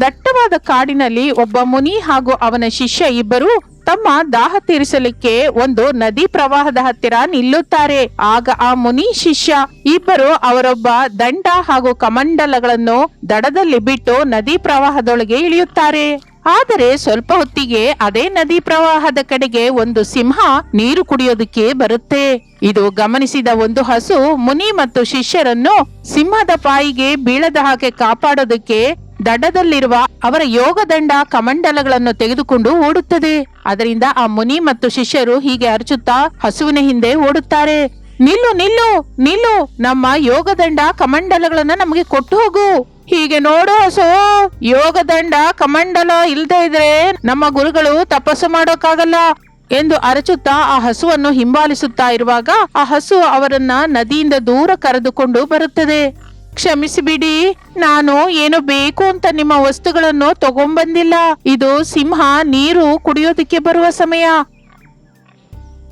ದಟ್ಟವಾದ ಕಾಡಿನಲ್ಲಿ ಒಬ್ಬ ಮುನಿ ಹಾಗೂ ಅವನ ಶಿಷ್ಯ ಇಬ್ಬರು ತಮ್ಮ ದಾಹ ತೀರಿಸಲಿಕ್ಕೆ ಒಂದು ನದಿ ಪ್ರವಾಹದ ಹತ್ತಿರ ನಿಲ್ಲುತ್ತಾರೆ. ಆಗ ಆ ಮುನಿ ಶಿಷ್ಯ ಇಬ್ಬರು ಅವರೊಬ್ಬ ದಂಡ ಹಾಗೂ ಕಮಂಡಲಗಳನ್ನು ದಡದಲ್ಲಿ ಬಿಟ್ಟು ನದಿ ಪ್ರವಾಹದೊಳಗೆ ಇಳಿಯುತ್ತಾರೆ. ಆದರೆ ಸ್ವಲ್ಪ ಹೊತ್ತಿಗೆ ಅದೇ ನದಿ ಪ್ರವಾಹದ ಕಡೆಗೆ ಒಂದು ಸಿಂಹ ನೀರು ಕುಡಿಯೋದಕ್ಕೆ ಬರುತ್ತೆ. ಇದು ಗಮನಿಸಿದ ಒಂದು ಹಸು ಮುನಿ ಮತ್ತು ಶಿಷ್ಯರನ್ನು ಸಿಂಹದ ಬಾಯಿಗೆ ಬೀಳದ ಹಾಗೆ ಕಾಪಾಡೋದಕ್ಕೆ ದಡದಲ್ಲಿರುವ ಅವರ ಯೋಗದಂಡ ಕಮಂಡಲಗಳನ್ನು ತೆಗೆದುಕೊಂಡು ಓಡುತ್ತದೆ. ಅದರಿಂದ ಆ ಮುನಿ ಮತ್ತು ಶಿಷ್ಯರು ಹೀಗೆ ಅರಚುತ್ತಾ ಹಸುವಿನ ಹಿಂದೆ ಓಡುತ್ತಾರೆ. ನಿಲ್ಲು ನಿಲ್ಲು ನಿಲ್ಲು, ನಮ್ಮ ಯೋಗದಂಡ ಕಮಂಡಲಗಳನ್ನ ನಮಗೆ ಕೊಟ್ಟು ಹೋಗು. ಹೀಗೆ ನೋಡು ಹಸು ಯೋಗದಂಡ ಕಮಂಡಲ ಇಲ್ಲದೆ ಇದ್ರೆ ನಮ್ಮ ಗುರುಗಳು ತಪಸ್ಸು ಮಾಡೋಕ್ಕಾಗಲ್ಲ ಎಂದು ಅರಚುತ್ತಾ ಆ ಹಸುವನ್ನು ಹಿಂಬಾಲಿಸುತ್ತಾ ಇರುವಾಗ ಆ ಹಸು ಅವರನ್ನ ನದಿಯಿಂದ ದೂರ ಕರೆದುಕೊಂಡು ಬರುತ್ತದೆ. ಕ್ಷಮಿಸಿಬಿಡಿ. ನಾನು ಏನು ಬೇಕು ಅಂತ ನಿಮ್ಮ ವಸ್ತುಗಳನ್ನು ತಗೊಂಬಂದಿಲ್ಲ. ಇದು ಸಿಂಹ ನೀರು ಕುಡಿಯೋದಿಕ್ಕೆ ಬರುವ ಸಮಯ.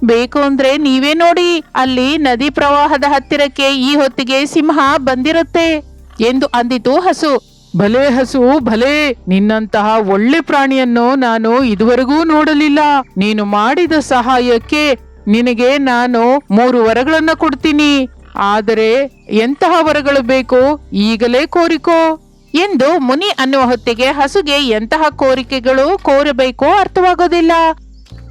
ಬೇಕು ಅಂದ್ರೆ ನೀವೇ ನೋಡಿ. ಅಲ್ಲಿ ನದಿ ಪ್ರವಾಹದ ಹತ್ತಿರಕ್ಕೆ ಈ ಹೊತ್ತಿಗೆ ಸಿಂಹ ಬಂದಿರುತ್ತೆ. ಎಂದು ಅಂದಿತು ಹಸು. ಭಲೇ ಹಸು, ಭಲೆ. ನಿನ್ನಂತಹ ಒಳ್ಳೆ ಪ್ರಾಣಿಯನ್ನು ನಾನು ಇದುವರೆಗೂ ನೋಡಲಿಲ್ಲ. ನೀನು ಮಾಡಿದ ಸಹಾಯಕ್ಕೆ ನಿನಗೆ ನಾನು ಮೂರು ವರಗಳನ್ನ ಕೊಡ್ತೀನಿ. ಆದರೆ ಎಂತಹ ವರಗಳು ಬೇಕು? ಈಗಲೇ ಕೋರಿಕೋ. ಎಂದು ಮುನಿ ಅನ್ನುವ ಹೊತ್ತಿಗೆ ಹಸುಗೆ ಎಂತಹ ಕೋರಿಕೆಗಳು ಕೋರಬೇಕೋ ಅರ್ಥವಾಗೋದಿಲ್ಲ.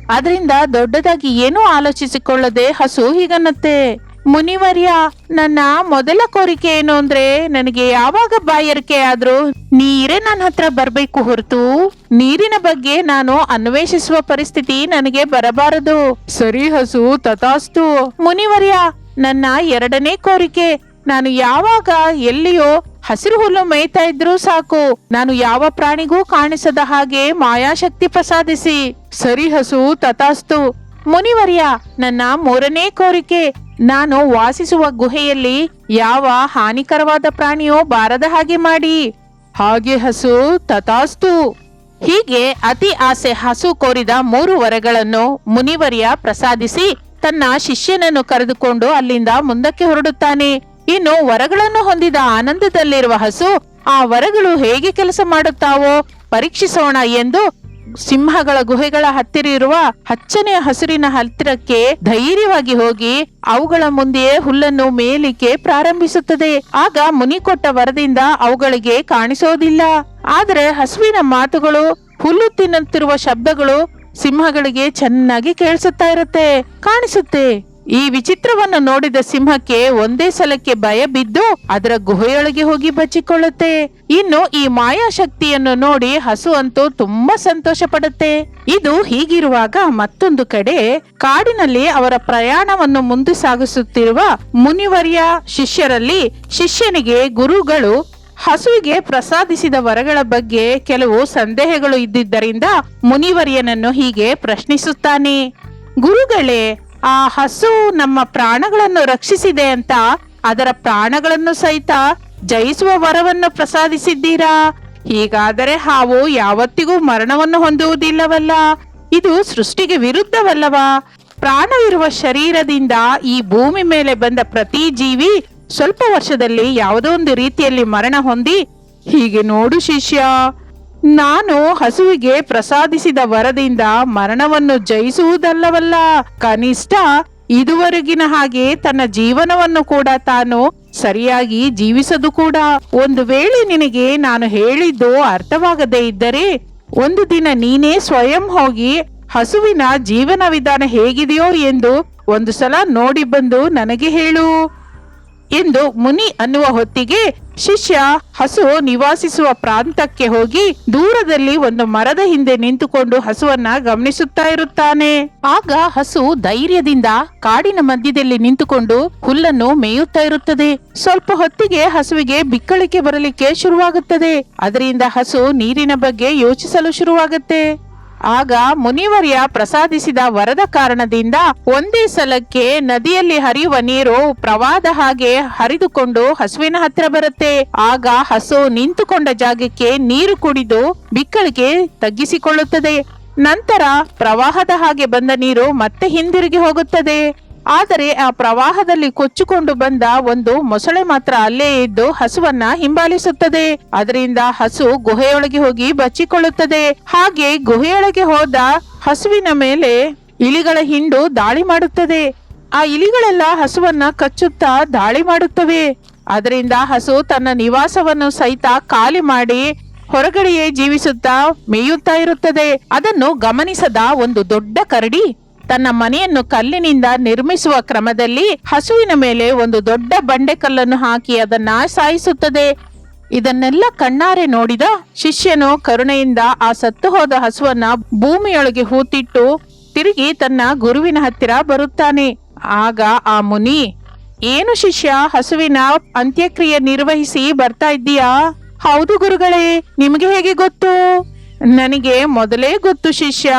ಅದರಿಂದ ದೊಡ್ಡದಾಗಿ ಏನೂ ಆಲೋಚಿಸಿಕೊಳ್ಳದೆ ಹಸು ಹೀಗನ್ನತ್ತೆ. ಮುನಿವರ್ಯ, ನನ್ನ ಮೊದಲ ಕೋರಿಕೆ ಏನು ಅಂದ್ರೆ ನನಗೆ ಯಾವಾಗ ಬಾಯರಿಕೆ ಆದ್ರೂ ನೀರೇ ನನ್ನ ಹತ್ರ ಬರ್ಬೇಕು ಹೊರತು. ನೀರಿನ ಬಗ್ಗೆ ನಾನು ಅನ್ವೇಷಿಸುವ ಪರಿಸ್ಥಿತಿ ನನಗೆ ಬರಬಾರದು. ಸರಿ ಹಸು, ತಥಾಸ್ತು. ಮುನಿವರ್ಯ ನನ್ನ ಎರಡನೇ ಕೋರಿಕೆ, ನಾನು ಯಾವಾಗ ಎಲ್ಲಿಯೋ ಹಸಿರು ಹುಲ್ಲು ಮೇಯ್ತಾ ಇದ್ರೂ ಸಾಕು. ನಾನು ಯಾವ ಪ್ರಾಣಿಗೂ ಕಾಣಿಸದ ಹಾಗೆ ಮಾಯಾಶಕ್ತಿ ಪ್ರಸಾದಿಸಿ. ಸರಿ ಹಸು, ತಥಾಸ್ತು. ಮುನಿವರ್ಯ, ನನ್ನ ಮೂರನೇ ಕೋರಿಕೆ, ನಾನು ವಾಸಿಸುವ ಗುಹೆಯಲ್ಲಿ ಯಾವ ಹಾನಿಕರವಾದ ಪ್ರಾಣಿಯೋ ಬಾರದ ಹಾಗೆ ಮಾಡಿ. ಹಾಗೆ ಹಸು, ತಥಾಸ್ತು. ಹೀಗೆ ಅತಿ ಆಸೆ ಹಸು ಕೋರಿದ ಮೂರು ವರಗಳನ್ನು ಮುನಿವರ್ಯ ಪ್ರಸಾದಿಸಿ ತನ್ನ ಶಿಷ್ಯನನ್ನು ಕರೆದುಕೊಂಡು ಅಲ್ಲಿಂದ ಮುಂದಕ್ಕೆ ಹೊರಡುತ್ತಾನೆ. ಇನ್ನು ವರಗಳನ್ನು ಹೊಂದಿದ ಆನಂದದಲ್ಲಿರುವ ಹಸು ಆ ವರಗಳು ಹೇಗೆ ಕೆಲಸ ಮಾಡುತ್ತಾವೋ ಪರೀಕ್ಷಿಸೋಣ ಎಂದು ಸಿಂಹಗಳ ಗುಹೆಗಳ ಹತ್ತಿರ ಇರುವ ಹಚ್ಚನೆಯ ಹಸುರಿನ ಹತ್ತಿರಕ್ಕೆ ಧೈರ್ಯವಾಗಿ ಹೋಗಿ ಅವುಗಳ ಮುಂದೆಯೇ ಹುಲ್ಲನ್ನು ಮೇಲಿಕ್ಕೆ ಪ್ರಾರಂಭಿಸುತ್ತದೆ. ಆಗ ಮುನಿ ಕೊಟ್ಟ ವರದಿಂದ ಅವುಗಳಿಗೆ ಕಾಣಿಸೋದಿಲ್ಲ. ಆದರೆ ಹಸುವಿನ ಮಾತುಗಳು, ಹುಲ್ಲು ತಿನ್ನುತ್ತಿರುವ ಶಬ್ದಗಳು ಸಿಂಹಗಳಿಗೆ ಚೆನ್ನಾಗಿ ಕೇಳಿಸುತ್ತಾ ಇರುತ್ತೆ, ಕಾಣಿಸುತ್ತೆ. ಈ ವಿಚಿತ್ರವನ್ನು ನೋಡಿದ ಸಿಂಹಕ್ಕೆ ಒಂದೇ ಸಲಕ್ಕೆ ಭಯ ಬಿದ್ದು ಅದರ ಗುಹೆಯೊಳಗೆ ಹೋಗಿ ಬಚ್ಚಿಕೊಳ್ಳುತ್ತೆ. ಇನ್ನು ಈ ಮಾಯಾ ಶಕ್ತಿಯನ್ನು ನೋಡಿ ಹಸು ಅಂತೂ ತುಂಬಾ ಸಂತೋಷ ಪಡುತ್ತೆ. ಇದು ಹೀಗಿರುವಾಗ ಮತ್ತೊಂದು ಕಡೆ ಕಾಡಿನಲ್ಲಿ ಅವರ ಪ್ರಯಾಣವನ್ನು ಮುಂದೆ ಸಾಗಿಸುತ್ತಿರುವ ಮುನಿವರ್ಯ ಶಿಷ್ಯರಲ್ಲಿ ಶಿಷ್ಯನಿಗೆ ಗುರುಗಳು ಹಸುವಿಗೆ ಪ್ರಸಾದಿಸಿದ ವರಗಳ ಬಗ್ಗೆ ಕೆಲವು ಸಂದೇಹಗಳು ಇದ್ದಿದ್ದರಿಂದ ಮುನಿವರ್ಯನನ್ನು ಹೀಗೆ ಪ್ರಶ್ನಿಸುತ್ತಾನೆ. ಗುರುಗಳೇ, ಆ ಹಸು ನಮ್ಮ ಪ್ರಾಣಗಳನ್ನು ರಕ್ಷಿಸಿದೆ ಅಂತ ಅದರ ಪ್ರಾಣಗಳನ್ನು ಸಹಿತ ಜಯಿಸುವ ವರವನ್ನು ಪ್ರಸಾದಿಸಿದ್ದೀರಾ? ಹೀಗಾದರೆ ಹಾವು ಯಾವತ್ತಿಗೂ ಮರಣವನ್ನು ಹೊಂದುವುದಿಲ್ಲವಲ್ಲ? ಇದು ಸೃಷ್ಟಿಗೆ ವಿರುದ್ಧವಲ್ಲವಾ? ಪ್ರಾಣವಿರುವ ಶರೀರದಿಂದ ಈ ಭೂಮಿ ಮೇಲೆ ಬಂದ ಪ್ರತಿ ಜೀವಿ ಸ್ವಲ್ಪ ವರ್ಷದಲ್ಲಿ ಯಾವುದೋ ಒಂದು ರೀತಿಯಲ್ಲಿ ಮರಣ ಹೊಂದಿ, ಹೀಗೆ ನೋಡು ಶಿಷ್ಯ, ನಾನು ಹಸುವಿಗೆ ಪ್ರಸಾದಿಸಿದ ವರದಿಂದ ಮರಣವನ್ನು ಜಯಿಸುವುದಲ್ಲವಲ್ಲ. ಕನಿಷ್ಠ ಇದುವರೆಗಿನ ಹಾಗೆ ತನ್ನ ಜೀವನವನ್ನು ಕೂಡ ತಾನು ಸರಿಯಾಗಿ ಜೀವಿಸದು ಕೂಡ. ಒಂದು ವೇಳೆ ನಿನಗೆ ನಾನು ಹೇಳಿದ್ದು ಅರ್ಥವಾಗದೇ ಇದ್ದರೆ, ಒಂದು ದಿನ ನೀನೇ ಸ್ವಯಂ ಹೋಗಿ ಹಸುವಿನ ಜೀವನ ವಿಧಾನ ಹೇಗಿದೆಯೋ ಎಂದು ಒಂದು ಸಲ ನೋಡಿ ಬಂದು ನನಗೆ ಹೇಳು. ಎಂದು ಮುನಿ ಅನ್ನುವ ಹೊತ್ತಿಗೆ ಶಿಷ್ಯ ಹಸು ನಿವಾಸಿಸುವ ಪ್ರಾಂತಕ್ಕೆ ಹೋಗಿ ದೂರದಲ್ಲಿ ಒಂದು ಮರದ ಹಿಂದೆ ನಿಂತುಕೊಂಡು ಹಸುವನ್ನ ಗಮನಿಸುತ್ತಾ ಇರುತ್ತಾನೆ. ಆಗ ಹಸು ಧೈರ್ಯದಿಂದ ಕಾಡಿನ ಮಧ್ಯದಲ್ಲಿ ನಿಂತುಕೊಂಡು ಹುಲ್ಲನ್ನು ಮೇಯುತ್ತಾ ಇರುತ್ತದೆ. ಸ್ವಲ್ಪ ಹೊತ್ತಿಗೆ ಹಸುವಿಗೆ ಬಿಕ್ಕಳಿಕೆ ಬರಲಿಕ್ಕೆ ಶುರುವಾಗುತ್ತದೆ. ಅದರಿಂದ ಹಸು ನೀರಿನ ಬಗ್ಗೆ ಯೋಚಿಸಲು ಶುರುವಾಗುತ್ತೆ. ಆಗ ಮುನಿವರ್ಯ ಪ್ರಸಾದಿಸಿದ ವರದ ಕಾರಣದಿಂದ ಒಂದೇ ಸಲಕ್ಕೆ ನದಿಯಲ್ಲಿ ಹರಿಯುವ ನೀರು ಪ್ರವಾದ ಹಾಗೆ ಹರಿದುಕೊಂಡು ಹಸುವಿನ ಹತ್ತಿರ ಬರುತ್ತೆ. ಆಗ ಹಸು ನಿಂತುಕೊಂಡ ಜಾಗಕ್ಕೆ ನೀರು ಕುಡಿದು ಬಿಕ್ಕಳಿಗೆ ತಗ್ಗಿಸಿಕೊಳ್ಳುತ್ತದೆ. ನಂತರ ಪ್ರವಾಹದ ಹಾಗೆ ಬಂದ ನೀರು ಮತ್ತೆ ಹಿಂದಿರುಗಿ ಹೋಗುತ್ತದೆ. ಆದರೆ ಆ ಪ್ರವಾಹದಲ್ಲಿ ಕೊಚ್ಚಿಕೊಂಡು ಬಂದ ಒಂದು ಮೊಸಳೆ ಮಾತ್ರ ಅಲ್ಲೇ ಇದ್ದು ಹಸುವನ್ನ ಹಿಂಬಾಲಿಸುತ್ತದೆ. ಅದರಿಂದ ಹಸು ಗುಹೆಯೊಳಗೆ ಹೋಗಿ ಬಚ್ಚಿಕೊಳ್ಳುತ್ತದೆ. ಹಾಗೆ ಗುಹೆಯೊಳಗೆ ಹೋದ ಹಸುವಿನ ಮೇಲೆ ಇಲಿಗಳ ಹಿಂಡು ದಾಳಿ ಮಾಡುತ್ತದೆ. ಆ ಇಲಿಗಳೆಲ್ಲ ಹಸುವನ್ನ ಕಚ್ಚುತ್ತಾ ದಾಳಿ ಮಾಡುತ್ತವೆ. ಅದರಿಂದ ಹಸು ತನ್ನ ನಿವಾಸವನ್ನು ಸಹಿತ ಖಾಲಿ ಮಾಡಿ ಹೊರಗಡೆಯೇ ಜೀವಿಸುತ್ತಾ ಮೇಯುತ್ತಾ ಇರುತ್ತದೆ. ಅದನ್ನು ಗಮನಿಸದ ಒಂದು ದೊಡ್ಡ ಕರಡಿ ತನ್ನ ಮನೆಯನ್ನು ಕಲ್ಲಿನಿಂದ ನಿರ್ಮಿಸುವ ಕ್ರಮದಲ್ಲಿ ಹಸುವಿನ ಮೇಲೆ ಒಂದು ದೊಡ್ಡ ಬಂಡೆಕಲ್ಲನ್ನು ಹಾಕಿ ಅದನ್ನ ಸಾಯಿಸುತ್ತದೆ. ಇದನ್ನೆಲ್ಲ ಕಣ್ಣಾರೆ ನೋಡಿದ ಶಿಷ್ಯನು ಕರುಣೆಯಿಂದ ಆ ಸತ್ತು ಹೋದ ಹಸುವನ್ನ ಭೂಮಿಯೊಳಗೆ ಹೂತಿಟ್ಟು ತಿರುಗಿ ತನ್ನ ಗುರುವಿನ ಹತ್ತಿರ ಬರುತ್ತಾನೆ. ಆಗ ಆ ಮುನಿ, ಏನು ಶಿಷ್ಯ, ಹಸುವಿನ ಅಂತ್ಯಕ್ರಿಯೆ ನಿರ್ವಹಿಸಿ ಬರ್ತಾ ಇದ್ದೀಯಾ? ಹೌದು ಗುರುಗಳೇ, ನಿಮಗೆ ಹೇಗೆ ಗೊತ್ತು? ನನಗೆ ಮೊದಲೇ ಗೊತ್ತು ಶಿಷ್ಯ,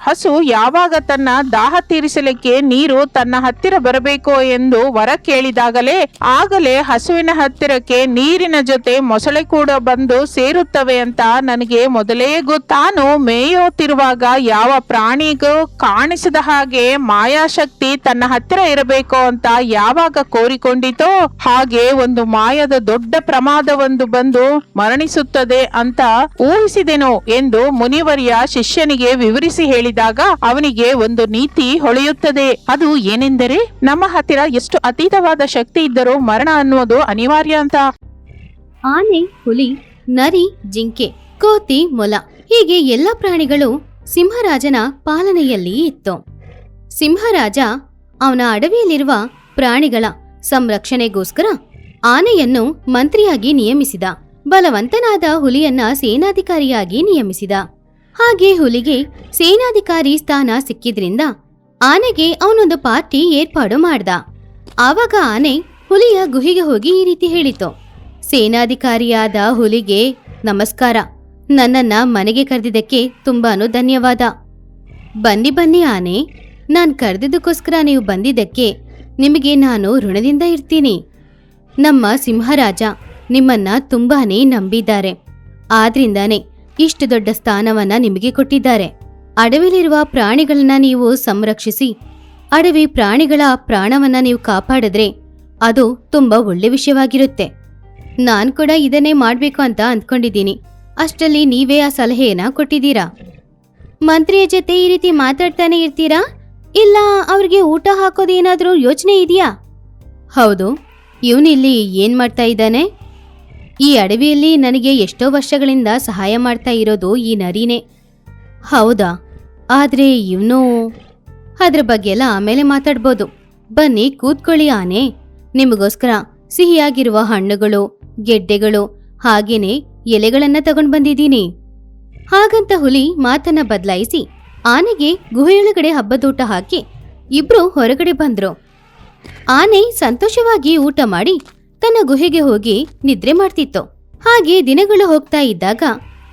ಹಸು ಯಾವಾಗ ತನ್ನ ದಾಹ ತೀರಿಸಲಿಕ್ಕೆ ನೀರು ತನ್ನ ಹತ್ತಿರ ಬರಬೇಕು ಎಂದು ವರ ಕೇಳಿದಾಗಲೇ, ಆಗಲೇ ಹಸುವಿನ ಹತ್ತಿರಕ್ಕೆ ನೀರಿನ ಜೊತೆ ಮೊಸಳೆ ಕೂಡ ಬಂದು ಸೇರುತ್ತವೆ ಅಂತ ನನಗೆ ಮೊದಲೇ ಗೊತ್ತಾನು ತಾನು ಮೇಯುತ್ತಿರುವಾಗ ಯಾವ ಪ್ರಾಣಿಗೂ ಕಾಣಿಸದ ಹಾಗೆ ಮಾಯಾಶಕ್ತಿ ತನ್ನ ಹತ್ತಿರ ಇರಬೇಕು ಅಂತ ಯಾವಾಗ ಕೋರಿಕೊಂಡಿತೋ, ಹಾಗೆ ಒಂದು ಮಾಯದ ದೊಡ್ಡ ಪ್ರಮಾದವೊಂದು ಬಂದು ಮರಣಿಸುತ್ತದೆ ಅಂತ ಊಹಿಸಿದೆನು ಎಂದು ಮುನಿವರ್ಯ ಶಿಷ್ಯನಿಗೆ ವಿವರಿಸಿ ಹೇಳಿದಾಗ ಅವನಿಗೆ ಒಂದು ನೀತಿ ಹೊಳೆಯುತ್ತದೆ. ಅದು ಏನೆಂದರೆ ನಮ್ಮ ಹತ್ತಿರ ಎಷ್ಟು ಅತೀತವಾದ ಶಕ್ತಿ ಇದ್ದರೂ ಮರಣ ಅನ್ನೋದು ಅನಿವಾರ್ಯ ಅಂತ. ಆನೆ, ಹುಲಿ, ನರಿ, ಜಿಂಕೆ, ಕೋತಿ, ಮೊಲ ಹೀಗೆ ಎಲ್ಲ ಪ್ರಾಣಿಗಳು ಸಿಂಹರಾಜನ ಪಾಲನೆಯಲ್ಲಿ ಇತ್ತು. ಸಿಂಹರಾಜ ಅವನ ಅಡವಿಯಲ್ಲಿರುವ ಪ್ರಾಣಿಗಳ ಸಂರಕ್ಷಣೆಗೋಸ್ಕರ ಆನೆಯನ್ನು ಮಂತ್ರಿಯಾಗಿ ನಿಯಮಿಸಿದ. ಬಲವಂತನಾದ ಹುಲಿಯನ್ನ ಸೇನಾಧಿಕಾರಿಯಾಗಿ ನಿಯಮಿಸಿದ. ಹಾಗೆ ಹುಲಿಗೆ ಸೇನಾಧಿಕಾರಿ ಸ್ಥಾನ ಸಿಕ್ಕಿದ್ರಿಂದ ಆನೆಗೆ ಅವನೊಂದು ಪಾರ್ಟಿ ಏರ್ಪಾಡು ಮಾಡ್ದ. ಆವಾಗ ಆನೆ ಹುಲಿಯ ಗುಹಿಗೆ ಹೋಗಿ ಈ ರೀತಿ ಹೇಳಿತು. ಸೇನಾಧಿಕಾರಿಯಾದ ಹುಲಿಗೆ, ನಮಸ್ಕಾರ. ನನ್ನನ್ನ ಮನೆಗೆ ಕರೆದಿದ್ದಕ್ಕೆ ತುಂಬಾನು ಧನ್ಯವಾದ. ಬನ್ನಿ ಬನ್ನಿ ಆನೆ. ನಾನು ಕರೆದಿದ್ದಕ್ಕೋಸ್ಕರ ನೀವು ಬಂದಿದ್ದಕ್ಕೆ ನಿಮಗೆ ನಾನು ಋಣದಿಂದ ಇರ್ತೀನಿ. ನಮ್ಮ ಸಿಂಹರಾಜ ನಿಮ್ಮನ್ನ ತುಂಬಾನೇ ನಂಬಿದ್ದಾರೆ. ಆದ್ರಿಂದಾನೇ ಇಷ್ಟು ದೊಡ್ಡ ಸ್ಥಾನವನ್ನ ನಿಮಗೆ ಕೊಟ್ಟಿದ್ದಾರೆ. ಅಡವಿಲಿರುವ ಪ್ರಾಣಿಗಳನ್ನ ನೀವು ಸಂರಕ್ಷಿಸಿ, ಅಡವಿ ಪ್ರಾಣಿಗಳ ಪ್ರಾಣವನ್ನ ನೀವು ಕಾಪಾಡಿದ್ರೆ ಅದು ತುಂಬಾ ಒಳ್ಳೆ ವಿಷಯವಾಗಿರುತ್ತೆ. ನಾನ್ ಕೂಡ ಇದನ್ನೇ ಮಾಡ್ಬೇಕು ಅಂತ ಅಂದ್ಕೊಂಡಿದ್ದೀನಿ. ಅಷ್ಟರಲ್ಲಿ ನೀವೇ ಆ ಸಲಹೆಯನ್ನ ಕೊಟ್ಟಿದ್ದೀರಾ? ಮಂತ್ರಿಯ ಜೊತೆ ಈ ರೀತಿ ಮಾತಾಡ್ತಾನೆ ಇರ್ತೀರಾ? ಇಲ್ಲ, ಅವ್ರಿಗೆ ಊಟ ಹಾಕೋದೇನಾದ್ರೂ ಯೋಚನೆ ಇದೆಯಾ? ಹೌದು ಇವನಿಲ್ಲಿ ಏನ್ ಮಾಡ್ತಾ ಇದ್ದಾನೆ? ಈ ಅಡವಿಯಲ್ಲಿ ನನಗೆ ಎಷ್ಟೋ ವರ್ಷಗಳಿಂದ ಸಹಾಯ ಮಾಡ್ತಾ ಇರೋದು ಈ ನರಿನೇ. ಹೌದಾ? ಆದ್ರೆ ಇವನು ಅದ್ರ ಬಗ್ಗೆ ಎಲ್ಲ ಆಮೇಲೆ ಮಾತಾಡ್ಬೋದು. ಬನ್ನಿ, ಕೂತ್ಕೊಳ್ಳಿ ಆನೆ. ನಿಮಗೋಸ್ಕರ ಸಿಹಿಯಾಗಿರುವ ಹಣ್ಣುಗಳು, ಗೆಡ್ಡೆಗಳು ಹಾಗೇನೆ ಎಲೆಗಳನ್ನ ತಗೊಂಡು ಬಂದಿದ್ದೀನಿ. ಹಾಗಂತ ಹುಲಿ ಮಾತನ್ನ ಬದಲಾಯಿಸಿ ಆನೆಗೆ ಗುಹೆಯೊಳಗಡೆ ಹಬ್ಬದೂಟ ಹಾಕಿ ಇಬ್ರು ಹೊರಗಡೆ ಬಂದ್ರು. ಆನೆ ಸಂತೋಷವಾಗಿ ಊಟ ಮಾಡಿ ತನ್ನ ಗುಹೆಗೆ ಹೋಗಿ ನಿದ್ರೆ ಮಾಡ್ತಿತ್ತು. ಹಾಗೆ ದಿನಗಳು ಹೋಗ್ತಾ ಇದ್ದಾಗ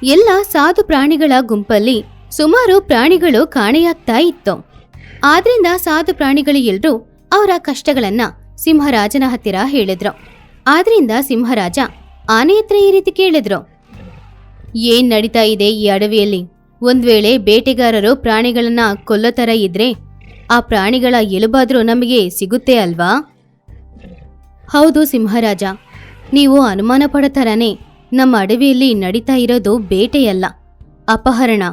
ಎಲ್ಲ ಸಾಧು ಪ್ರಾಣಿಗಳ ಗುಂಪಲ್ಲಿ ಸುಮಾರು ಪ್ರಾಣಿಗಳು ಕಾಣೆಯಾಗ್ತಾ ಇತ್ತು. ಆದ್ರಿಂದ ಸಾಧು ಪ್ರಾಣಿಗಳು ಎಲ್ರೂ ಅವರ ಕಷ್ಟಗಳನ್ನ ಸಿಂಹರಾಜನ ಹತ್ತಿರ ಹೇಳಿದ್ರು. ಆದ್ರಿಂದ ಸಿಂಹರಾಜ ಆನೆ ಹತ್ರ ಈ ರೀತಿ ಕೇಳಿದ್ರು. ಏನ್ ನಡೀತಾ ಇದೆ ಈ ಅಡವಿಯಲ್ಲಿ? ಒಂದ್ ವೇಳೆ ಬೇಟೆಗಾರರು ಪ್ರಾಣಿಗಳನ್ನ ಕೊಲ್ಲೋ ತರ ಇದ್ರೆ ಆ ಪ್ರಾಣಿಗಳ ಎಲುಬಾದ್ರೂ ನಮಗೆ ಸಿಗುತ್ತೆ ಅಲ್ವಾ? ಹೌದು ಸಿಂಹರಾಜ, ನೀವು ಅನುಮಾನ ಪಡತರನೇ ನಮ್ಮ ಅಡವಿಯಲ್ಲಿ ನಡೀತಾ ಇರೋದು ಬೇಟೆಯಲ್ಲ, ಅಪಹರಣ.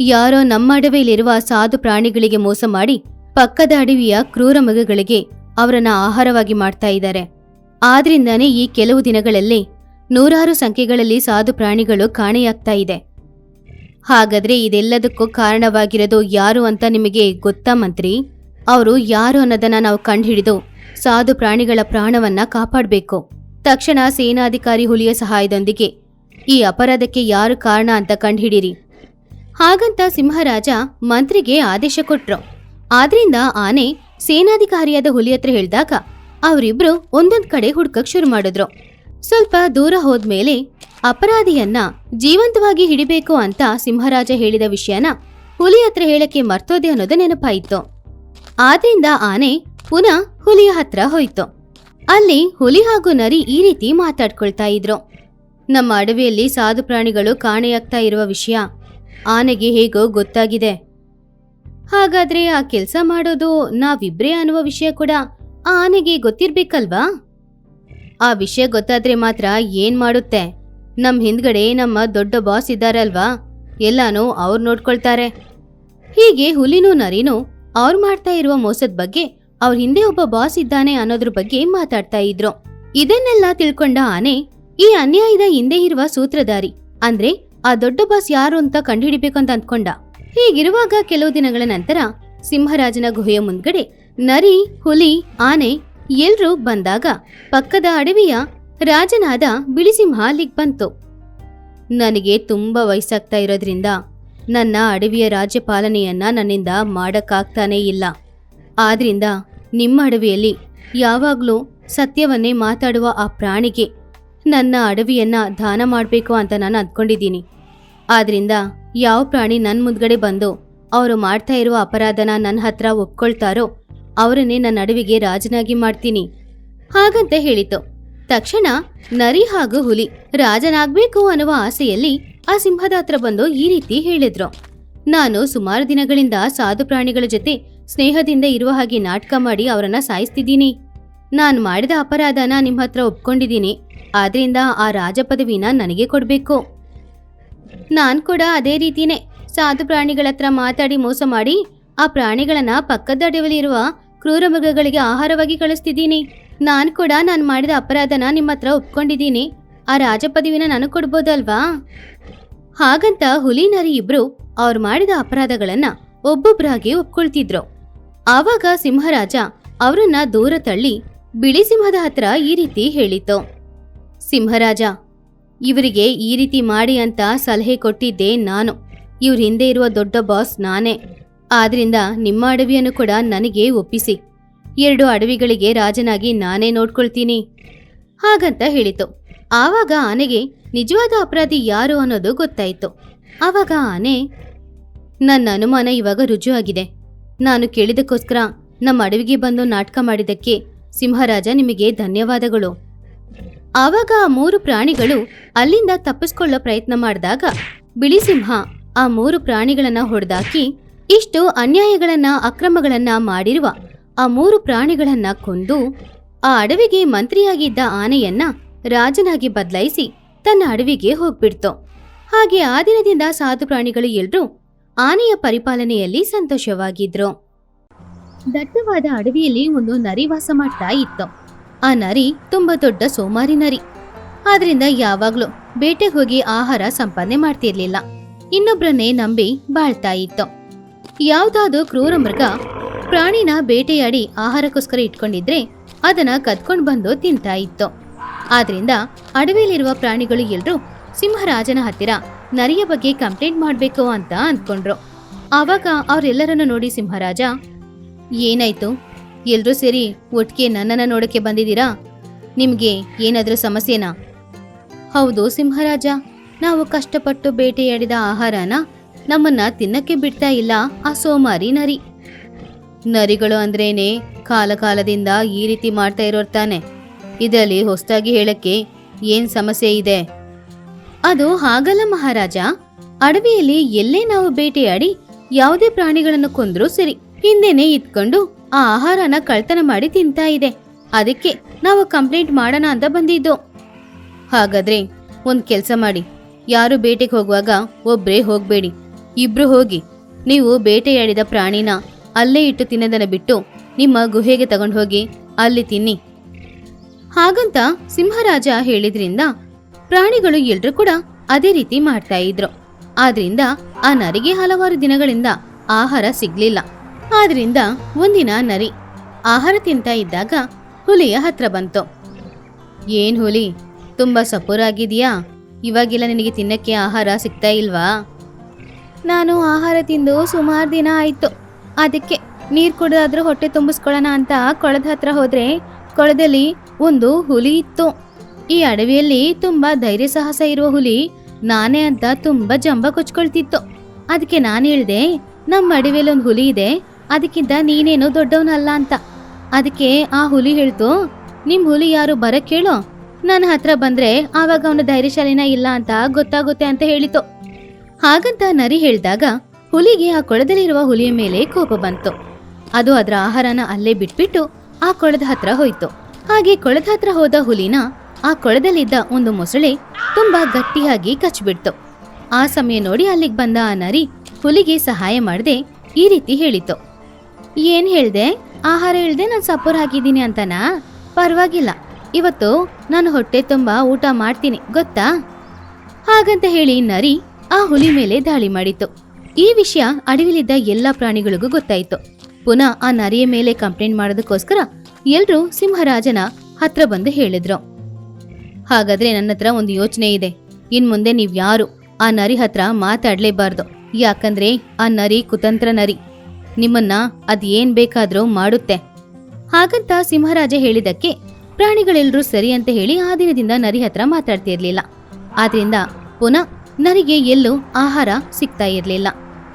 ಯಾರೋ ನಮ್ಮ ಅಡವಿಯಲ್ಲಿರುವ ಸಾಧು ಪ್ರಾಣಿಗಳಿಗೆ ಮೋಸ ಮಾಡಿ ಪಕ್ಕದ ಅಡವಿಯ ಕ್ರೂರ ಮೃಗಗಳಿಗೆ ಅವರನ್ನ ಆಹಾರವಾಗಿ ಮಾಡ್ತಾ ಇದ್ದಾರೆ. ಆದ್ರಿಂದಾನೇ ಈ ಕೆಲವು ದಿನಗಳಲ್ಲಿ ನೂರಾರು ಸಂಖ್ಯೆಗಳಲ್ಲಿ ಸಾಧು ಪ್ರಾಣಿಗಳು ಕಾಣೆಯಾಗ್ತಾ ಇದೆ. ಹಾಗಾದ್ರೆ ಇದೆಲ್ಲದಕ್ಕೂ ಕಾರಣವಾಗಿರೋದು ಯಾರು ಅಂತ ನಿಮಗೆ ಗೊತ್ತಾ ಮಂತ್ರಿ? ಅವರು ಯಾರು ಅನ್ನೋದನ್ನ ನಾವು ಕಂಡುಹಿಡಿದು ಸಾಧು ಪ್ರಾಣಿಗಳ ಪ್ರಾಣವನ್ನ ಕಾಪಾಡಬೇಕು. ತಕ್ಷಣ ಸೇನಾಧಿಕಾರಿ ಹುಲಿಯ ಸಹಾಯದೊಂದಿಗೆ, ಈ ಅಪರಾಧಕ್ಕೆ ಯಾರು ಕಾರಣ ಅಂತ ಕಂಡುಹಿಡಿರಿ ಹಾಗಂತ ಸಿಂಹರಾಜ ಮಂತ್ರಿಗೆ ಆದೇಶ ಕೊಟ್ರು. ಆದ್ರಿಂದ ಆನೆ ಸೇನಾಧಿಕಾರಿಯಾದ ಹುಲಿ ಹತ್ರ ಹೇಳಿದಾಗ, ಅವರಿಬ್ರು ಒಂದೊಂದ್ ಕಡೆ ಹುಡ್ಕಕ್ ಶುರು ಮಾಡಿದ್ರು. ಸ್ವಲ್ಪ ದೂರ ಹೋದ್ಮೇಲೆ ಅಪರಾಧಿಯನ್ನ ಜೀವಂತವಾಗಿ ಹಿಡಿಬೇಕು ಅಂತ ಸಿಂಹರಾಜ ಹೇಳಿದ ವಿಷಯನ ಹುಲಿ ಹತ್ರ ಹೇಳಕ್ಕೆ ಮರ್ತೋದೆ ಅನ್ನೋದು ನೆನಪಾಯಿತು. ಆದ್ರಿಂದ ಆನೆ ಪುನಃ ಹುಲಿಯ ಹತ್ರ ಹೋಯ್ತು. ಅಲ್ಲಿ ಹುಲಿ ಹಾಗೂ ನರಿ ಈ ರೀತಿ ಮಾತಾಡ್ಕೊಳ್ತಾ ಇದ್ರು. ನಮ್ಮ ಅಡವಿಯಲ್ಲಿ ಸಾಧು ಪ್ರಾಣಿಗಳು ಕಾಣೆಯಾಗ್ತಾ ಇರುವ ವಿಷಯ ಆನೆಗೆ ಹೇಗೋ ಗೊತ್ತಾಗಿದೆ. ಹಾಗಾದ್ರೆ ಆ ಕೆಲಸ ಮಾಡೋದು ನಾವಿಬ್ರೇ ಅನ್ನುವ ವಿಷಯ ಕೂಡ ಆ ಆನೆಗೆ ಗೊತ್ತಿರ್ಬೇಕಲ್ವಾ? ಆ ವಿಷಯ ಗೊತ್ತಾದ್ರೆ ಮಾತ್ರ ಏನ್ ಮಾಡುತ್ತೆ? ನಮ್ ಹಿಂದ್ಗಡೆ ನಮ್ಮ ದೊಡ್ಡ ಬಾಸ್ ಇದ್ದಾರಲ್ವಾ? ಎಲ್ಲಾನು ಅವ್ರು ನೋಡ್ಕೊಳ್ತಾರೆ. ಹೀಗೆ ಹುಲಿನೂ ನರಿನೂ ಅವ್ರು ಮಾಡ್ತಾ ಇರುವ ಮೋಸದ ಬಗ್ಗೆ ಅವ್ರ ಹಿಂದೆ ಒಬ್ಬ ಬಾಸ್ ಇದ್ದಾನೆ ಅನ್ನೋದ್ರ ಬಗ್ಗೆ ಮಾತಾಡ್ತಾ ಇದ್ರು. ಇದನ್ನೆಲ್ಲ ತಿಳ್ಕೊಂಡ ಆನೆ, ಈ ಅನ್ಯಾಯದ ಹಿಂದೆ ಇರುವ ಸೂತ್ರಧಾರಿ, ಅಂದ್ರೆ ಆ ದೊಡ್ಡ ಬಾಸ್ ಯಾರು ಅಂತ ಕಂಡುಹಿಡಿಬೇಕಂತ ಅಂದ್ಕೊಂಡ. ಹೀಗಿರುವಾಗ ಕೆಲವು ದಿನಗಳ ನಂತರ ಸಿಂಹರಾಜನ ಗುಹೆಯ ಮುಂದ್ಗಡೆ ನರಿ, ಹುಲಿ, ಆನೆ ಎಲ್ರೂ ಬಂದಾಗ ಪಕ್ಕದ ಅಡವಿಯ ರಾಜನಾದ ಬಿಳಿಸಿಂಹ ಅಲ್ಲಿಗ್ ಬಂತು. ನನಗೆ ತುಂಬಾ ವಯಸ್ಸಾಗ್ತಾ ಇರೋದ್ರಿಂದ ನನ್ನ ಅಡವಿಯ ರಾಜ್ಯಪಾಲನೆಯನ್ನ ನನ್ನಿಂದ ಮಾಡಕ್ಕಾಗ್ತಾನೇ ಇಲ್ಲ. ಆದ್ರಿಂದ ನಿಮ್ಮ ಅಡವಿಯಲ್ಲಿ ಯಾವಾಗಲೂ ಸತ್ಯವನ್ನೇ ಮಾತಾಡುವ ಆ ಪ್ರಾಣಿಗೆ ನನ್ನ ಅಡವಿಯನ್ನ ದಾನ ಮಾಡಬೇಕು ಅಂತ ನಾನು ಅಂದ್ಕೊಂಡಿದ್ದೀನಿ ಆದ್ರಿಂದ ಯಾವ ಪ್ರಾಣಿ ನನ್ನ ಮುಂದ್ಗಡೆ ಬಂದು ಅವರು ಮಾಡ್ತಾ ಇರುವ ಅಪರಾಧನ ನನ್ನ ಹತ್ರ ಒಪ್ಕೊಳ್ತಾರೋ ಅವರನ್ನೇ ನನ್ನ ಅಡವಿಗೆ ರಾಜನಾಗಿ ಮಾಡ್ತೀನಿ. ಹಾಗಂತ ಹೇಳಿತು. ತಕ್ಷಣ ನರಿ ಹಾಗೂ ಹುಲಿ ರಾಜನಾಗ್ಬೇಕು ಅನ್ನುವ ಆಸೆಯಲ್ಲಿ ಆ ಸಿಂಹದ ಹತ್ರ ಬಂದು ಈ ರೀತಿ ಹೇಳಿದ್ರು. ನಾನು ಸುಮಾರು ದಿನಗಳಿಂದ ಸಾಧು ಪ್ರಾಣಿಗಳ ಜೊತೆ ಸ್ನೇಹದಿಂದ ಇರುವ ಹಾಗೆ ನಾಟಕ ಮಾಡಿ ಅವರನ್ನ ಸಾಯಿಸ್ತಿದ್ದೀನಿ. ನಾನು ಮಾಡಿದ ಅಪರಾಧನ ನಿಮ್ಮ ಹತ್ರ ಒಪ್ಕೊಂಡಿದ್ದೀನಿ. ಆದ್ರಿಂದ ಆ ರಾಜ ಪದವಿನ ನನಗೆ ಕೊಡಬೇಕು. ನಾನು ಕೂಡ ಅದೇ ರೀತಿನೇ ಸಾಧು ಪ್ರಾಣಿಗಳ ಹತ್ರ ಮಾತಾಡಿ ಮೋಸ ಮಾಡಿ ಆ ಪ್ರಾಣಿಗಳನ್ನ ಪಕ್ಕದ ಅಡವಿಲಿರುವ ಕ್ರೂರ ಮೃಗಗಳಿಗೆ ಆಹಾರವಾಗಿ ಕಳಿಸ್ತಿದ್ದೀನಿ. ನಾನು ಕೂಡ ನಾನು ಮಾಡಿದ ಅಪರಾಧನ ನಿಮ್ಮ ಹತ್ರ ಒಪ್ಕೊಂಡಿದ್ದೀನಿ. ಆ ರಾಜ ಪದವಿನ ನನಗೆ ಕೊಡ್ಬೋದಲ್ವಾ? ಹಾಗಂತ ಹುಲಿ ನರಿ ಇಬ್ರು ಅವ್ರು ಮಾಡಿದ ಅಪರಾಧಗಳನ್ನ ಒಬ್ಬೊಬ್ಬರಾಗಿ ಒಪ್ಕೊಳ್ತಿದ್ರು. ಆವಾಗ ಸಿಂಹರಾಜ ಅವರನ್ನ ದೂರ ತಳ್ಳಿ ಬಿಳಿ ಸಿಂಹದ ಹತ್ರ ಈ ರೀತಿ ಹೇಳಿತು. ಸಿಂಹರಾಜ, ಇವರಿಗೆ ಈ ರೀತಿ ಮಾಡಿ ಅಂತ ಸಲಹೆ ಕೊಟ್ಟಿದ್ದೆ ನಾನು. ಇವ್ರ ಹಿಂದೆ ಇರುವ ದೊಡ್ಡ ಬಾಸ್ ನಾನೇ. ಆದ್ರಿಂದ ನಿಮ್ಮ ಅಡವಿಯನ್ನು ಕೂಡ ನನಗೆ ಒಪ್ಪಿಸಿ. ಎರಡು ಅಡವಿಗಳಿಗೆ ರಾಜನಾಗಿ ನಾನೇ ನೋಡ್ಕೊಳ್ತೀನಿ. ಹಾಗಂತ ಹೇಳಿತು. ಆವಾಗ ಆನೆಗೆ ನಿಜವಾದ ಅಪರಾಧಿ ಯಾರು ಅನ್ನೋದು ಗೊತ್ತಾಯಿತು. ಆವಾಗ ಆನೆ, ನನ್ನ ಅನುಮಾನ ಇವಾಗ ರುಜು ಆಗಿದೆ ನಾನು ಕೇಳಿದಕ್ಕೋಸ್ಕರ ನಮ್ಮ ಅಡವಿಗೆ ಬಂದು ನಾಟಕ ಮಾಡಿದ್ದಕ್ಕೆ ಸಿಂಹರಾಜ ನಿಮಗೆ ಧನ್ಯವಾದಗಳು. ಆವಾಗ ಆ ಮೂರು ಪ್ರಾಣಿಗಳು ಅಲ್ಲಿಂದ ತಪ್ಪಿಸ್ಕೊಳ್ಳೋ ಪ್ರಯತ್ನ ಮಾಡಿದಾಗ ಬಿಳಿ ಸಿಂಹ ಆ ಮೂರು ಪ್ರಾಣಿಗಳನ್ನ ಹೊಡೆದಾಕಿ ಇಷ್ಟು ಅನ್ಯಾಯಗಳನ್ನ, ಅಕ್ರಮಗಳನ್ನ ಮಾಡಿರುವ ಆ ಮೂರು ಪ್ರಾಣಿಗಳನ್ನ ಕೊಂದು ಆ ಅಡವಿಗೆ ಮಂತ್ರಿಯಾಗಿದ್ದ ಆನೆಯನ್ನ ರಾಜನಾಗಿ ಬದಲಾಯಿಸಿ ತನ್ನ ಅಡವಿಗೆ ಹೋಗ್ಬಿಡ್ತು. ಹಾಗೆ ಆ ದಿನದಿಂದ ಸಾಧು ಪ್ರಾಣಿಗಳು ಎಲ್ರೂ ಆನೆಯ ಪರಿಪಾಲನೆಯಲ್ಲಿ ಸಂತೋಷವಾಗಿದ್ರು. ದಟ್ಟವಾದ ಅಡವಿಯಲ್ಲಿ ಒಂದು ನರಿ ವಾಸ ಮಾಡ್ತಾ ಇತ್ತು. ಆ ನರಿ ತುಂಬಾ ದೊಡ್ಡ ಸೋಮಾರಿ ನರಿ. ಆದ್ರಿಂದ ಯಾವಾಗ್ಲೂ ಬೇಟೆಗೆ ಹೋಗಿ ಆಹಾರ ಸಂಪಾದನೆ ಮಾಡ್ತಿರ್ಲಿಲ್ಲ. ಇನ್ನೊಬ್ಬರನ್ನೇ ನಂಬಿ ಬಾಳ್ತಾ ಇತ್ತು. ಯಾವ್ದಾದ್ರು ಕ್ರೂರ ಮೃಗ ಪ್ರಾಣಿನ ಬೇಟೆಯಾಡಿ ಆಹಾರಕ್ಕೋಸ್ಕರ ಇಟ್ಕೊಂಡಿದ್ರೆ ಅದನ್ನ ಕದ್ಕೊಂಡು ಬಂದು ತಿಂತಾ ಇತ್ತು. ಆದ್ರಿಂದ ಅಡವಿಯಲ್ಲಿರುವ ಪ್ರಾಣಿಗಳು ಎಲ್ರೂ ಸಿಂಹರಾಜನ ಹತ್ತಿರ ನರಿಯ ಬಗ್ಗೆ ಕಂಪ್ಲೇಂಟ್ ಮಾಡಬೇಕು ಅಂತ ಅಂದ್ಕೊಂಡ್ರು. ಆವಾಗ ಅವರೆಲ್ಲರನ್ನು ನೋಡಿ ಸಿಂಹರಾಜ, ಏನಾಯ್ತು? ಎಲ್ಲರೂ ಸೇರಿ ಒಟ್ಟಿಗೆ ನನ್ನನ್ನ ನೋಡಕ್ಕೆ ಬಂದಿದ್ದೀರಾ? ನಿಮಗೆ ಏನಾದರೂ ಸಮಸ್ಯೆನಾ? ಹೌದು ಸಿಂಹರಾಜ, ನಾವು ಕಷ್ಟಪಟ್ಟು ಬೇಟೆಯಾಡಿದ ಆಹಾರನ ನಮ್ಮನ್ನ ತಿನ್ನಕ್ಕೆ ಬಿಡ್ತಾ ಇಲ್ಲ, ಆ ಸೋಮಾರಿ ನರಿ. ನರಿಗಳು ಅಂದ್ರೇನೆ ಕಾಲಕಾಲದಿಂದ ಈ ರೀತಿ ಮಾಡ್ತಾ ಇರೋರ್ತಾನೆ. ಇದರಲ್ಲಿ ಹೊಸದಾಗಿ ಹೇಳಕ್ಕೆ ಏನು ಸಮಸ್ಯೆ ಇದೆ? ಅದು ಹಾಗಲ್ಲ ಮಹಾರಾಜ, ಅಡವಿಯಲ್ಲಿ ಎಲ್ಲೇ ನಾವು ಬೇಟೆಯಾಡಿ ಯಾವುದೇ ಪ್ರಾಣಿಗಳನ್ನು ಕೊಂದ್ರೂ ಸರಿ ಹಿಂದೆನೆ ಇದ್ಕೊಂಡು ಆ ಆಹಾರನ ಕಳ್ತನ ಮಾಡಿ ತಿಂತಾ ಇದೆ. ಅದಕ್ಕೆ ನಾವು ಕಂಪ್ಲೇಂಟ್ ಮಾಡೋಣ ಅಂತ ಬಂದಿದ್ದು. ಹಾಗಾದ್ರೆ ಒಂದ್ ಕೆಲಸ ಮಾಡಿ. ಯಾರು ಬೇಟೆಗೆ ಹೋಗುವಾಗ ಒಬ್ರೇ ಹೋಗ್ಬೇಡಿ. ಇಬ್ರು ಹೋಗಿ ನೀವು ಬೇಟೆಯಾಡಿದ ಪ್ರಾಣಿನ ಅಲ್ಲೇ ಇಟ್ಟು ತಿನ್ನೋದನ್ನ ಬಿಟ್ಟು ನಿಮ್ಮ ಗುಹೆಗೆ ತಗೊಂಡು ಹೋಗಿ ಅಲ್ಲಿ ತಿನ್ನಿ. ಹಾಗಂತ ಸಿಂಹರಾಜ ಹೇಳಿದ್ರಿಂದ ಪ್ರಾಣಿಗಳು ಎಲ್ರೂ ಕೂಡ ಅದೇ ರೀತಿ ಮಾಡ್ತಾ ಇದ್ರು. ಆದ್ರಿಂದ ಆ ನರಿಗೆ ಹಲವಾರು ದಿನಗಳಿಂದ ಆಹಾರ ಸಿಗ್ಲಿಲ್ಲ. ಆದ್ರಿಂದ ಒಂದಿನ ನರಿ ಆಹಾರ ತಿಂತ ಇದ್ದಾಗ ಹುಲಿಯ ಹತ್ರ ಬಂತು. ಏನ್ ಹುಲಿ, ತುಂಬಾ ಸಪೂರಾಗಿದೆಯಾ ಇವಾಗೆಲ್ಲ ನಿನಗೆ ತಿನ್ನಕ್ಕೆ ಆಹಾರ ಸಿಗ್ತಾ ಇಲ್ವಾ? ನಾನು ಆಹಾರ ತಿಂದು ಸುಮಾರು ದಿನ ಆಯ್ತು. ಅದಕ್ಕೆ ನೀರು ಕುಡಿದಾದ್ರೂ ಹೊಟ್ಟೆ ತುಂಬಿಸ್ಕೊಳ್ಳೋಣ ಅಂತ ಕೊಳದ ಹತ್ರ ಹೋದ್ರೆ ಕೊಳದಲ್ಲಿ ಒಂದು ಹುಲಿ ಇತ್ತು. ಈ ಅಡವಿಯಲ್ಲಿ ತುಂಬಾ ಧೈರ್ಯ ಸಾಹಸ ಇರುವ ಹುಲಿ ನಾನೇ ಅಂತ ತುಂಬಾ ಜಂಬ ಕೊಚ್ಕೊಳ್ತಿತ್ತು. ಅದಕ್ಕೆ ನಾನು ಹೇಳ್ದೆ ನಮ್ಮ ಅಡವಿಯಲ್ಲಿ ಒಂದು ಹುಲಿ ಇದೆ, ಅದಕ್ಕಿಂತ ನೀನೇನು ದೊಡ್ಡವನಲ್ಲ ಅಂತ. ಅದಕ್ಕೆ ಆ ಹುಲಿ ಹೇಳ್ತು, ನಿಮ್ ಹುಲಿ ಯಾರು ಬರ ಕೇಳು. ನನ್ನ ಹತ್ರ ಬಂದ್ರೆ ಆವಾಗ ಅವನ ಧೈರ್ಯಶಾಲಿನ ಇಲ್ಲ ಅಂತ ಗೊತ್ತಾಗುತ್ತೆ ಅಂತ ಹೇಳಿತು. ಹಾಗಂತ ನರಿ ಹೇಳಿದಾಗ ಹುಲಿಗೆ ಆ ಕೊಳದಲ್ಲಿರುವ ಹುಲಿಯ ಮೇಲೆ ಕೋಪ ಬಂತು. ಅದು ಅದರ ಆಹಾರನ ಅಲ್ಲೇ ಬಿಟ್ಬಿಟ್ಟು ಆ ಕೊಳದ ಹತ್ರ ಹೋಯ್ತು. ಹಾಗೆ ಕೊಳದ ಹತ್ರ ಹೋದ ಹುಲಿನ ಆ ಕೊಳದಲ್ಲಿದ್ದ ಒಂದು ಮೊಸಳೆ ತುಂಬಾ ಗಟ್ಟಿಯಾಗಿ ಕಚ್ಚಿಬಿಡ್ತು ಆ ಸಮಯ ನೋಡಿ ಅಲ್ಲಿಗೆ ಬಂದ ಆ ನರಿ ಹುಲಿಗೆ ಸಹಾಯ ಮಾಡದೆ ಈ ರೀತಿ ಹೇಳಿತು. ಏನ್ ಹೇಳ್ದೆ? ಆಹಾರ ಹೇಳ್ದೆ? ನಾನು ಸಪೋರ್ ಹಾಕಿದ್ದೀನಿ ಅಂತನಾ? ಪರವಾಗಿಲ್ಲ. ಇವತ್ತು ನಾನು ಹೊಟ್ಟೆ ತುಂಬಾ ಊಟ ಮಾಡ್ತೀನಿ, ಗೊತ್ತಾ? ಹಾಗಂತ ಹೇಳಿ ನರಿ ಆ ಹುಲಿ ಮೇಲೆ ದಾಳಿ ಮಾಡಿತು. ಈ ವಿಷಯ ಅಡವಿಲಿದ್ದ ಎಲ್ಲಾ ಪ್ರಾಣಿಗಳಿಗೂ ಗೊತ್ತಾಯಿತು. ಪುನಃ ಆ ನರಿಯ ಮೇಲೆ ಕಂಪ್ಲೇಂಟ್ ಮಾಡೋದಕ್ಕೋಸ್ಕರ ಎಲ್ಲರೂ ಸಿಂಹರಾಜನ ಹತ್ರ ಬಂದು ಹೇಳಿದ್ರು. ಹಾಗಾದ್ರೆ ನನ್ನ ಹತ್ರ ಒಂದು ಯೋಚನೆ ಇದೆ. ಇನ್ ಮುಂದೆ ನೀವ್ ಯಾರು? ಆ ನರಿ ಹತ್ರ ಮಾತಾಡ್ಲೇಬಾರ್ದು. ಯಾಕಂದ್ರೆ ಆ ನರಿ ಕುತಂತ್ರ ನರಿ. ನಿಮ್ಮನ್ನ ಅದ್ ಏನ್ ಬೇಕಾದ್ರೂ ಮಾಡುತ್ತೆ. ಹಾಗಂತ ಸಿಂಹರಾಜ ಹೇಳಿದಕ್ಕೆ ಪ್ರಾಣಿಗಳೆಲ್ಲರೂ ಸರಿ ಅಂತ ಹೇಳಿ ಆ ದಿನದಿಂದ ನರಿ ಹತ್ರ ಮಾತಾಡ್ತಿರ್ಲಿಲ್ಲ. ಆದ್ರಿಂದ ಪುನಃ ನರಿಗೆ ಎಲ್ಲೂ ಆಹಾರ ಸಿಗ್ತಾ ಇರ್ಲಿಲ್ಲ.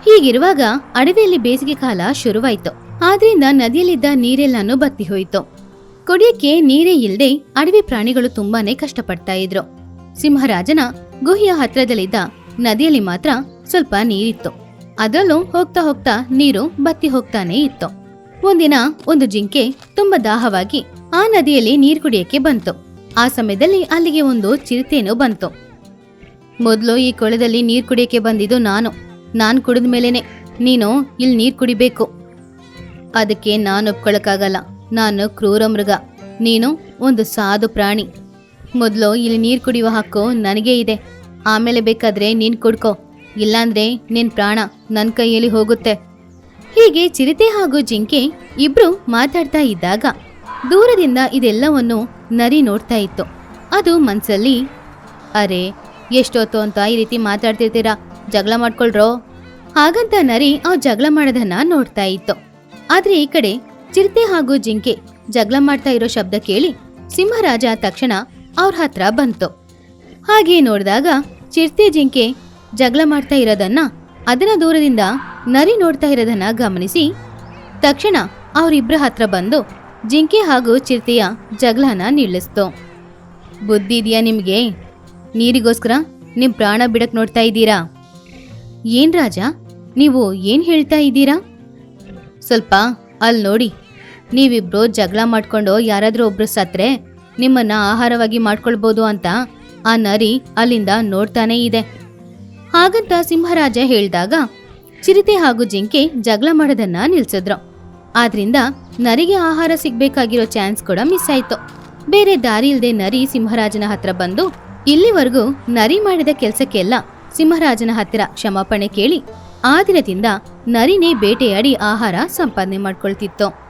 ಹೀಗಿರುವಾಗ ಅಡವಿಯಲ್ಲಿ ಬೇಸಿಗೆ ಕಾಲ ಶುರುವಾಯ್ತು. ಆದ್ರಿಂದ ನದಿಯಲ್ಲಿದ್ದ ನೀರೆಲ್ಲಾನು ಬತ್ತಿ ಹೋಯ್ತು. ಕುಡಿಯಕ್ಕೆ ನೀರೇ ಇಲ್ಲದೆ ಅಡವಿ ಪ್ರಾಣಿಗಳು ತುಂಬಾನೇ ಕಷ್ಟಪಡ್ತಾ ಇದ್ರು. ಸಿಂಹರಾಜನ ಗುಹೆಯ ಹತ್ರದಲ್ಲಿದ್ದ ನದಿಯಲ್ಲಿ ಮಾತ್ರ ಸ್ವಲ್ಪ ನೀರಿತ್ತು. ಅದರಲ್ಲೂ ಹೋಗ್ತಾ ಹೋಗ್ತಾ ನೀರು ಬತ್ತಿ ಹೋಗ್ತಾನೆ ಇತ್ತು. ಒಂದಿನ ಒಂದು ಜಿಂಕೆ ತುಂಬಾ ದಾಹವಾಗಿ ಆ ನದಿಯಲ್ಲಿ ನೀರ್ ಕುಡಿಯಕ್ಕೆ ಬಂತು. ಆ ಸಮಯದಲ್ಲಿ ಅಲ್ಲಿಗೆ ಒಂದು ಚಿರತೆನೂ ಬಂತು. ಮೊದಲು ಈ ಕೊಳದಲ್ಲಿ ನೀರ್ ಕುಡಿಯಕ್ಕೆ ಬಂದಿದ್ದು ನಾನು. ನಾನ್ ಕುಡಿದ ಮೇಲೇನೆ ನೀನು ಇಲ್ಲಿ ನೀರ್ ಕುಡಿಬೇಕು. ಅದಕ್ಕೆ ನಾನು ಒಪ್ಕೊಳಕ್ಕಾಗಲ್ಲ. ನಾನು ಕ್ರೂರ ಮೃಗ. ನೀನು ಒಂದು ಸಾಧು ಪ್ರಾಣಿ. ಮೊದಲು ಇಲ್ಲಿ ನೀರು ಕುಡಿಯುವ ಹಕ್ಕು ನನಗೇ ಇದೆ. ಆಮೇಲೆ ಬೇಕಾದ್ರೆ ನೀನ್ ಕುಡ್ಕೋ. ಇಲ್ಲಾಂದ್ರೆ ನಿನ್ ಪ್ರಾಣ ನನ್ನ ಕೈಯಲ್ಲಿ ಹೋಗುತ್ತೆ. ಹೀಗೆ ಚಿರತೆ ಹಾಗೂ ಜಿಂಕೆ ಇಬ್ರು ಮಾತಾಡ್ತಾ ಇದ್ದಾಗ ದೂರದಿಂದ ಇದೆಲ್ಲವನ್ನು ನರಿ ನೋಡ್ತಾ ಇತ್ತು. ಅದು ಮನ್ಸಲ್ಲಿ, ಅರೆ, ಎಷ್ಟೊತ್ತು ಅಂತ ಈ ರೀತಿ ಮಾತಾಡ್ತಿರ್ತೀರಾ? ಜಗಳ ಮಾಡ್ಕೊಳ್ರೋ? ಹಾಗಂತ ನರಿ ಅವ್ ಜಗಳ ಮಾಡೋದನ್ನ ನೋಡ್ತಾ ಇತ್ತು. ಆದ್ರೆ ಈ ಕಡೆ ಚಿರತೆ ಹಾಗೂ ಜಿಂಕೆ ಜಗಳ ಮಾಡ್ತಾ ಇರೋ ಶಬ್ದ ಕೇಳಿ ಸಿಂಹರಾಜ ತಕ್ಷಣ ಅವ್ರ ಹತ್ರ ಬಂತು. ಹಾಗೆ ನೋಡಿದಾಗ ಚಿರತೆ ಜಿಂಕೆ ಜಗಳ ಮಾಡ್ತಾ ಇರೋದನ್ನ ಅದನ್ನ ದೂರದಿಂದ ನರಿ ನೋಡ್ತಾ ಇರೋದನ್ನ ಗಮನಿಸಿ ತಕ್ಷಣ ಅವರಿಬ್ಬರ ಹತ್ರ ಬಂದು ಜಿಂಕೆ ಹಾಗೂ ಚಿರತೆಯ ಜಗಳನ ನಿಲ್ಲಿಸ್ತು. ಬುದ್ಧಿ ಇದೆಯಾ ನಿಮ್ಗೆ? ನೀರಿಗೋಸ್ಕರ ನಿಮ್ಮ ಪ್ರಾಣ ಬಿಡಕ್ ನೋಡ್ತಾ ಇದ್ದೀರಾ? ಏನ್ ರಾಜ, ನೀವು ಏನ್ ಹೇಳ್ತಾ ಇದ್ದೀರಾ? ಸ್ವಲ್ಪ ಅಲ್ಲಿ ನೋಡಿ, ನೀವಿಬ್ರು ಜಗಳ ಮಾಡ್ಕೊಂಡು ಯಾರಾದರೂ ಒಬ್ರು ಸತ್ರೆ, ನಿಮ್ಮನ್ನ ಆಹಾರವಾಗಿ ಮಾಡ್ಕೊಳ್ಬೋದು ಅಂತ ಆ ನರಿ ಅಲ್ಲಿಂದ ನೋಡ್ತಾನೇ ಇದೆ. ಹಾಗಂತ ಸಿಂಹರಾಜ ಹೇಳಿದಾಗ, ಚಿರತೆ ಹಾಗೂ ಜಿಂಕೆ ಜಗಳ ಮಾಡೋದನ್ನ ನಿಲ್ಸಿದ್ರು. ಆದ್ರಿಂದ ನರಿಗೆ ಆಹಾರ ಸಿಗ್ಬೇಕಾಗಿರೋ ಚಾನ್ಸ್ ಕೂಡ ಮಿಸ್ ಆಯ್ತು. ಬೇರೆ ದಾರಿ ಇಲ್ಲದೆ ನರಿ ಸಿಂಹರಾಜನ ಹತ್ರ ಬಂದು ಇಲ್ಲಿವರೆಗೂ ನರಿ ಮಾಡಿದ ಕೆಲ್ಸಕ್ಕೆಲ್ಲ ಸಿಂಹರಾಜನ ಹತ್ತಿರ ಕ್ಷಮಾಪಣೆ ಕೇಳಿ ಆ ದಿನದಿಂದ ನರಿನೇ ಬೇಟೆಯಾಡಿ ಆಹಾರ ಸಂಪಾದನೆ ಮಾಡ್ಕೊಳ್ತಿತ್ತು.